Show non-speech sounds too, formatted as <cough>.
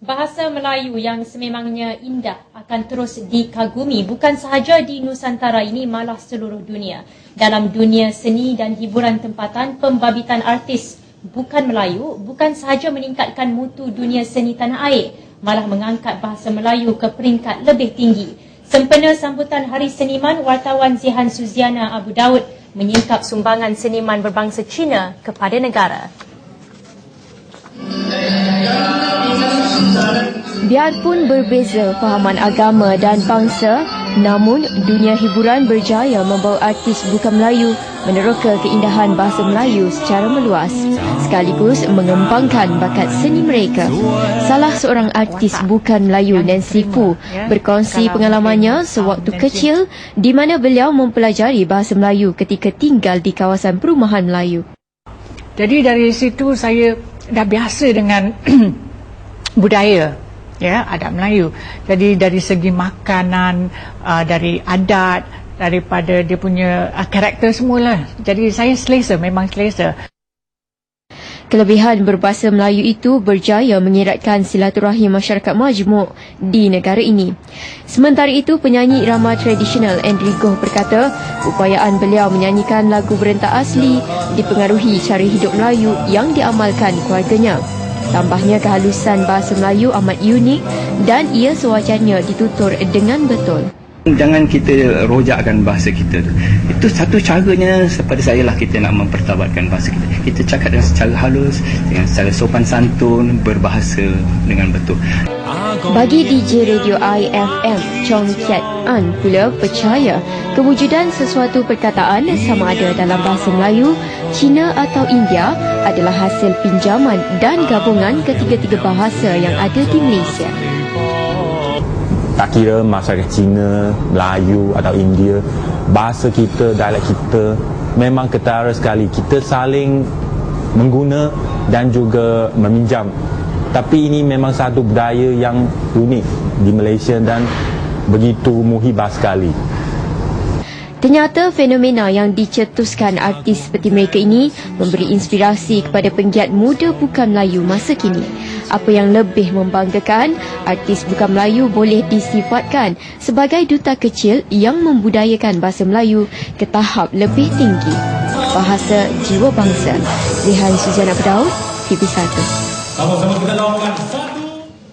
Bahasa Melayu yang sememangnya indah akan terus dikagumi bukan sahaja di Nusantara ini malah seluruh dunia. Dalam dunia seni dan hiburan tempatan, pembabitan artis bukan Melayu bukan sahaja meningkatkan mutu dunia seni tanah air, malah mengangkat bahasa Melayu ke peringkat lebih tinggi. Sempena sambutan Hari Seniman, wartawan Zihan Suziana Abu Daud menyingkap sumbangan seniman berbangsa Cina kepada negara. Biarpun berbeza fahaman agama dan bangsa, namun dunia hiburan berjaya membawa artis bukan Melayu meneroka keindahan bahasa Melayu secara meluas sekaligus mengembangkan bakat seni mereka. Salah seorang artis bukan Melayu, Nancy Fu, berkongsi pengalamannya sewaktu kecil di mana beliau mempelajari bahasa Melayu ketika tinggal di kawasan perumahan Melayu. Jadi dari situ saya dah biasa dengan <clears throat> budaya ya adat Melayu. Jadi dari segi makanan, uh, dari adat, daripada dia punya uh, karakter semualah. Jadi saya selesa, memang selesa. Kelebihan berbahasa Melayu itu berjaya mengeratkan silaturahim masyarakat majmuk di negara ini. Sementara itu, penyanyi irama tradisional Enrico berkata, upayaan beliau menyanyikan lagu berentak asli dipengaruhi cara hidup Melayu yang diamalkan keluarganya. Tambahnya kehalusan bahasa Melayu amat unik dan ia sewajarnya ditutur dengan betul. Jangan kita rojakkan bahasa kita tu. Itu satu caranya pada saya lah kita nak mempertabatkan bahasa kita. Kita cakap dengan secara halus, dengan secara sopan santun, berbahasa dengan betul. Bagi DJ Radio IFM, Chong Kiat An pula percaya kewujudan sesuatu perkataan sama ada dalam bahasa Melayu, Cina atau India adalah hasil pinjaman dan gabungan ketiga-tiga bahasa yang ada di Malaysia tak kira masyarakat Cina, Melayu atau India, bahasa kita, dialek kita memang ketara sekali. Kita saling mengguna dan juga meminjam. Tapi ini memang satu budaya yang unik di Malaysia dan begitu muhibah sekali. Ternyata fenomena yang dicetuskan artis seperti mereka ini memberi inspirasi kepada penggiat muda bukan Melayu masa kini. Apa yang lebih membanggakan, artis bukan Melayu boleh disifatkan sebagai duta kecil yang membudayakan bahasa Melayu ke tahap lebih tinggi. Bahasa Jiwa Bangsa. Zihan Suzana Pedaud, TV1. Sama-sama kita lawan